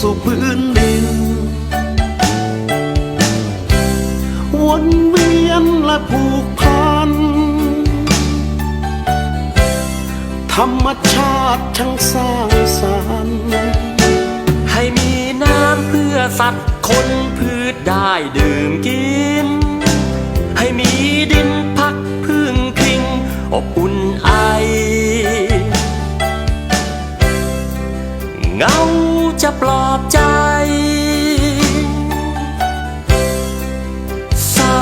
สู่พื้นดิน วนเวียนและผูกพัน ธรรมชาติช่างสร้างสรรค์ให้มีน้ำเพื่อสัตว์คนพืชได้ดื่ม จะปลอบใจ เศร้า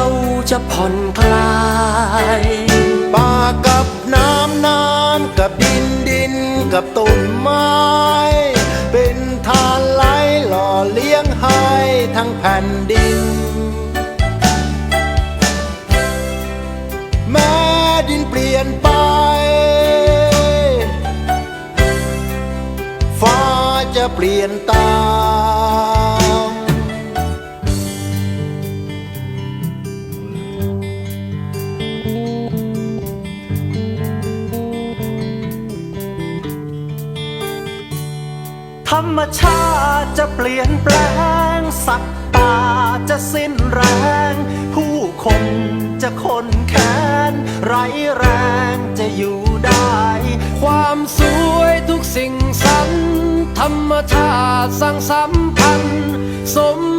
จะผ่อนคลายป่ากับน้ำน้ำกับดินดินกับต้นไม้ เป็นทานไหลหล่อเลี้ยงให้ทั้งแผ่นดิน แม้ดินเปลี่ยน จะเปลี่ยนตามธรรมชาติจะเปลี่ยนแปลง สัตว์ป่าจะสิ้นแรง ผู้คน จะคนแค้นไร้แรงจะอยู่ได้ ความสวยทุกสิ่งสรรธรรมชาติสร้างสัมพันธ์สม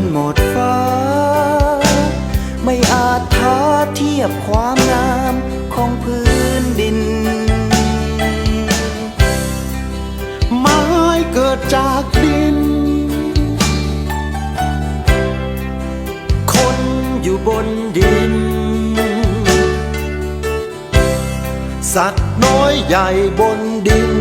นหมดฟ้า ไม่อาจท้าเทียบความงามของพื้นดิน ไม้เกิดจากดิน คนอยู่บนดิน สัตว์น้อยใหญ่บนดิน